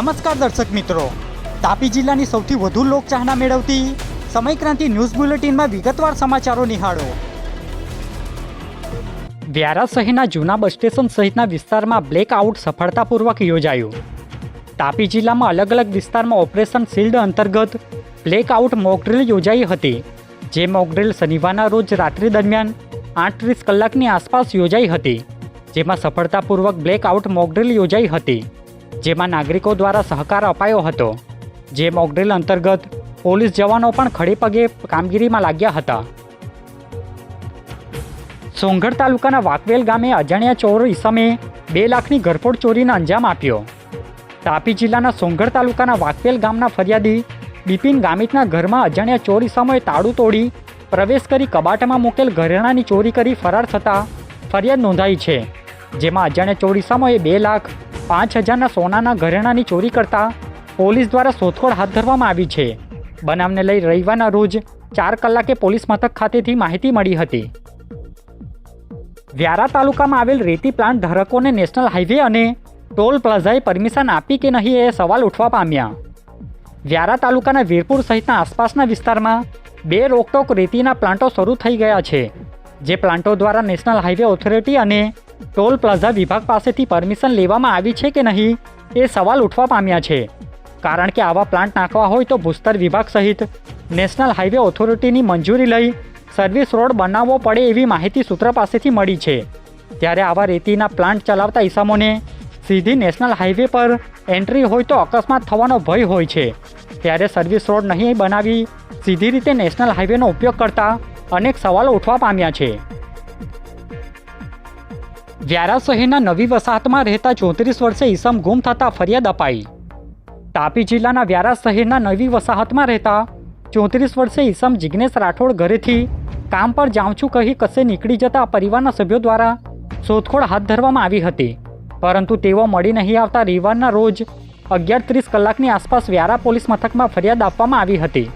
નમસ્કાર દર્શક મિત્રો. તાપી જિલ્લાની સૌથી વધુ લોકચાહના મેળવતી સમયક્રાંતિ ન્યૂઝ બુલેટિનમાં વિગતવાર સમાચારો નિહાળો. વ્યારા શહેરના જૂના બસ સ્ટેશન સહિતના વિસ્તારમાં બ્લેક આઉટ સફળતાપૂર્વક યોજાયું. તાપી જિલ્લામાં અલગ અલગ વિસ્તારમાં ઓપરેશન શિલ્ડ અંતર્ગત બ્લેક આઉટ મોકડ્રીલ યોજાઈ હતી. જે મોકડ્રીલ શનિવારના રોજ રાત્રિ દરમિયાન આઠત્રીસ કલાકની આસપાસ યોજાઈ હતી. જેમાં સફળતાપૂર્વક બ્લેક આઉટ મોકડ્રીલ યોજાઈ હતી. જેમાં નાગરિકો દ્વારા સહકાર અપાયો હતો. જે મોકડ્રીલ અંતર્ગત પોલીસ જવાનો પણ ખડે પગે કામગીરીમાં લાગ્યા હતા. સોંગઢ તાલુકાના વાકવેલ ગામે અજાણ્યા ચોરી સામે બે લાખની ઘરફોડ ચોરીનો અંજામ આપ્યો. તાપી જિલ્લાના સોંગઢ તાલુકાના વાકવેલ ગામના ફરિયાદી બિપિન ગામિતના ઘરમાં અજાણ્યા ચોર ઈસમોએ તાળું તોડી પ્રવેશ કરી કબાટમાં મૂકેલ ઘરેણાની ચોરી કરી ફરાર થતાં ફરિયાદ નોંધાઈ છે. જેમાં અજાણ્યા ચોર ઈસમોએ બે લાખ પાંચ હજારના સોનાના ઘરેણાની ચોરી કરતા પોલીસ દ્વારા શોધખોળ હાથ ધરવામાં આવી છે. બનાવને લઈ રવિવારના રોજ ચાર કલાકે પોલીસ મથક ખાતેથી માહિતી મળી હતી. વ્યારા તાલુકામાં આવેલ રેતી પ્લાન્ટ ધારકોને નેશનલ હાઈવે અને ટોલ પ્લાઝાએ પરમિશન આપી કે નહીં એ સવાલ ઉઠવા પામ્યા. વ્યારા તાલુકાના વીરપુર સહિતના આસપાસના વિસ્તારમાં બે રોકટોક રેતીના પ્લાન્ટો શરૂ થઈ ગયા છે, જે પ્લાન્ટો દ્વારા નેશનલ હાઈવે ઓથોરિટી અને ટોલ પ્લાઝા વિભાગ પાસેથી પરમિશન લેવામાં આવી છે કે નહીં એ સવાલ ઉઠવા પામ્યા છે. કારણ કે આવા પ્લાન્ટ નાખવા હોય તો ભૂસ્તર વિભાગ સહિત નેશનલ હાઈવે ઓથોરિટીની મંજૂરી લઈ સર્વિસ રોડ બનાવવો પડે એવી માહિતી સૂત્ર પાસેથી મળી છે. ત્યારે આવા રેતીના પ્લાન્ટ ચલાવતા ઇસમોને સીધી નેશનલ હાઈવે પર એન્ટ્રી હોય તો અકસ્માત થવાનો ભય હોય છે. ત્યારે સર્વિસ રોડ નહીં બનાવી સીધી રીતે નેશનલ હાઈવેનો ઉપયોગ કરતા અનેક સવાલો ઉઠવા પામ્યા છે. વ્યારા શહેરના નવી વસાહતમાં રહેતા ચોત્રીસ વર્ષે ઈસમ ગુમ થતા ફરિયાદ અપાઈ. તાપી જિલ્લાના વ્યારા શહેરના નવી વસાહતમાં રહેતા ચોત્રીસ વર્ષે ઈસમ જિગ્નેશ રાઠોડ ઘરેથી કામ પર જાઉં છું કહી કસે નીકળી જતા પરિવારના સભ્યો દ્વારા શોધખોળ હાથ ધરવામાં આવી હતી. પરંતુ તેઓ મળી નહીં આવતા રવિવારના રોજ અગિયાર ત્રીસ કલાકની આસપાસ વ્યારા પોલીસ મથકમાં ફરિયાદ આપવામાં આવી હતી.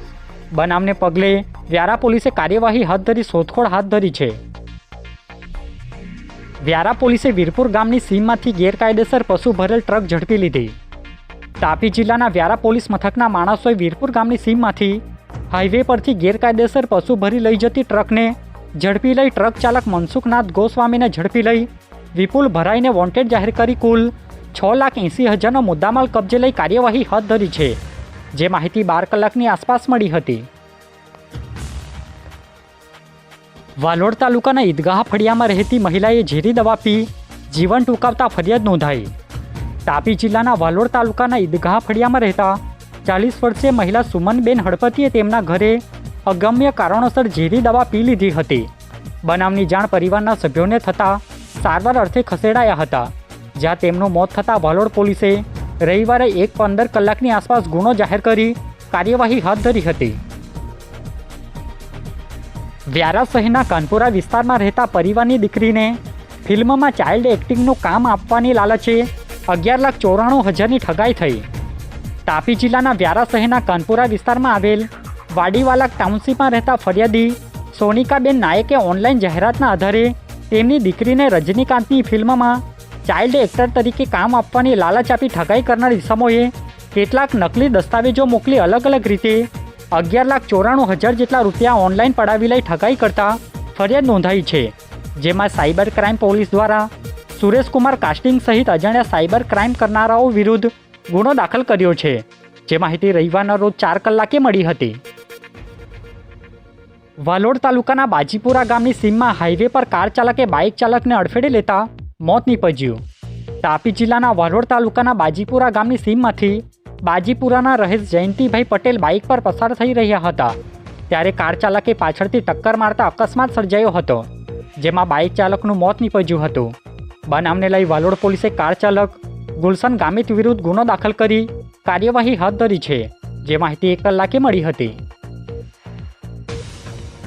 બનાવને પગલે વ્યારા પોલીસે કાર્યવાહી હાથ ધરી શોધખોળ હાથ ધરી છે. વ્યારા પોલીસે વીરપુર ગામની સીમમાંથી ગેરકાયદેસર પશુ ભરેલ ટ્રક ઝડપી લીધી. તાપી જિલ્લાના વ્યારા પોલીસ મથકના માણસોએ વીરપુર ગામની સીમમાંથી હાઈવે પરથી ગેરકાયદેસર પશુ ભરી લઈ જતી ટ્રકને ઝડપી લઈ ટ્રક ચાલક મનસુખનાથ ગોસ્વામીને ઝડપી લઈ વિપુલ ભરાઈને વોન્ટેડ જાહેર કરી કુલ છ લાખ એંસી હજારનો મુદ્દામાલ કબજે લઈ કાર્યવાહી હાથ ધરી છે. જે માહિતી બાર કલાકની આસપાસ મળી હતી. વાલોડ તાલુકાના ઈદગાહ ફળિયામાં રહેતી મહિલાએ ઝેરી દવા પી જીવન ટૂંકાવતા ફરિયાદ નોંધાઈ. તાપી જિલ્લાના વાલોડ તાલુકાના ઈદગાહ ફળિયામાં રહેતા ચાલીસ વર્ષીય મહિલા સુમનબેન હળપતિએ તેમના ઘરે અગમ્ય કારણોસર ઝેરી દવા પી લીધી હતી. બનાવની જાણ પરિવારના સભ્યોને થતાં સારવાર અર્થે ખસેડાયા હતા, જ્યાં તેમનું મોત થતાં વાલોડ પોલીસે રવિવારે એક પંદર કલાકની આસપાસ ગુનો જાહેર કરી કાર્યવાહી હાથ ધરી હતી. વ્યારા શહેરના કાનપુરા વિસ્તારમાં રહેતા પરિવારની દીકરીને ફિલ્મમાં ચાઇલ્ડ એક્ટિંગનું કામ આપવાની લાલચે અગિયાર લાખ ચોરાણું હજારની ઠગાઈ થઈ. તાપી જિલ્લાના વ્યારા શહેરના કાનપુરા વિસ્તારમાં આવેલ વાડીવાલા ટાઉનશીપમાં રહેતા ફરિયાદી સોનિકાબેન નાયકે ઓનલાઈન જાહેરાતના આધારે તેમની દીકરીને રજનીકાંતની ફિલ્મમાં ચાઇલ્ડ એક્ટર તરીકે કામ આપવાની લાલચ આપી ઠગાઈ કરનાર ઇસમોએ કેટલાક નકલી દસ્તાવેજો મોકલી અલગ અલગ રીતે અગિયાર લાખ ચોરાણું હજાર જેટલા રૂપિયા ઓનલાઈન પડાવી લઈ ઠગાઈ કરતા ફરિયાદ નોંધાઈ છે, જેમાં સાયબર ક્રાઇમ પોલીસ દ્વારા સુરેશકુમાર કાસ્ટિંગ સહિત અજાણ્યા સાયબર ક્રાઇમ કરનારાઓ વિરુદ્ધ ગુનો દાખલ કર્યો છે, જે માહિતી રવિવારના રોજ ચાર કલાકે મળી હતી. વાલોડ તાલુકાના બાજીપુરા ગામની સીમમાં હાઈવે પર કાર ચાલકે બાઇક ચાલકને અડફેટે લેતા મોત નીપજ્યું. તાપી જિલ્લાના વાલોડ તાલુકાના બાજીપુરા ગામની સીમમાંથી બાજીપુરાના રહેશ જયંતિભાઈ પટેલ બાઇક પર પસાર થઈ રહ્યા હતા. ત્યારે કાર ચાલકે પાછળથી ટક્કર મારતા અકસ્માત સર્જાયો હતો, જેમાં બાઇક ચાલકનું મોત નીપજ્યું હતું. બનાવને લઈ વાલોડ પોલીસે કાર ચાલક ગુલશન ગામિત વિરુદ્ધ ગુનો દાખલ કરી કાર્યવાહી હાથ ધરી છે, જે માહિતી એક કલાકે મળી હતી.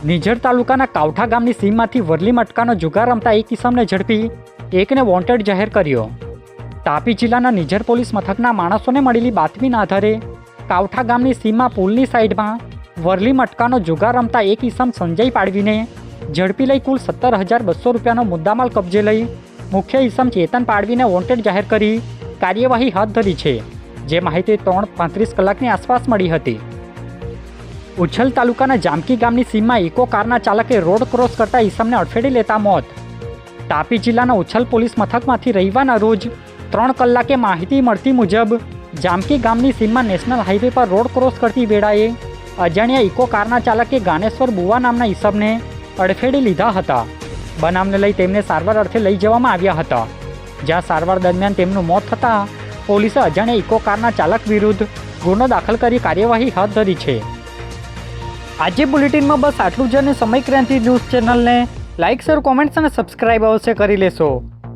નિઝર તાલુકાના કાવઠા ગામની સીમમાંથી વરલી મટકાનો જુગાર રમતા એક કિસમને ઝડપી, એકને વોન્ટેડ જાહેર કર્યો. તાપી જિલ્લાના નિઝર પોલીસ મથકના માણસોને મળેલી બાતમીના આધારે કાવઠા ગામની સીમમાં પુલની સાઈડમાં વરલી મટકાનો જુગાર રમતા એક ઈસમ સંજય પાડવીને ઝડપી લઈ કુલ સત્તર હજાર બસો રૂપિયાનો મુદ્દામાલ કબજે લઈ મુખ્ય ઈસમ ચેતન પાડવીને વોન્ટેડ જાહેર કરી કાર્યવાહી હાથ ધરી છે. જે માહિતી ત્રણ પાંત્રીસ કલાકની આસપાસ મળી હતી. ઉછલ તાલુકાના જામકી ગામની સીમમાં ઇકો કારના ચાલકે રોડ ક્રોસ કરતા ઈસમને અડફેટે લેતા મોત. તાપી જિલ્લાના ઉછલ પોલીસ મથકમાંથી રવિવારના રોજ ત્રણ કલાકે માહિતી મળતી મુજબ, જામકી ગામની સીમમાં નેશનલ હાઈવે પર રોડ ક્રોસ કરતી વેળાએ અજાણ્યા ઇકો કારના ચાલકે ગાનેશ્વર બુવા નામના ઈસમને અડફેડી લીધા હતા. બનાવને લઈ તેમને સારવાર અર્થે લઈ જવામાં આવ્યા હતા. જ્યાં સારવાર દરમિયાન તેમનું મોત થતાં પોલીસે અજાણ્યા ઇકો કારના ચાલક વિરુદ્ધ ગુનો દાખલ કરી કાર્યવાહી હાથ ધરી છે. આજે બુલેટિનમાં બસ આટલું જ અને સમય ક્રાંતિ ન્યૂઝ ચેનલને લાઇક, શેર, કોમેન્ટ્સ અને સબસ્ક્રાઇબ અવશ્ય કરી લેશો.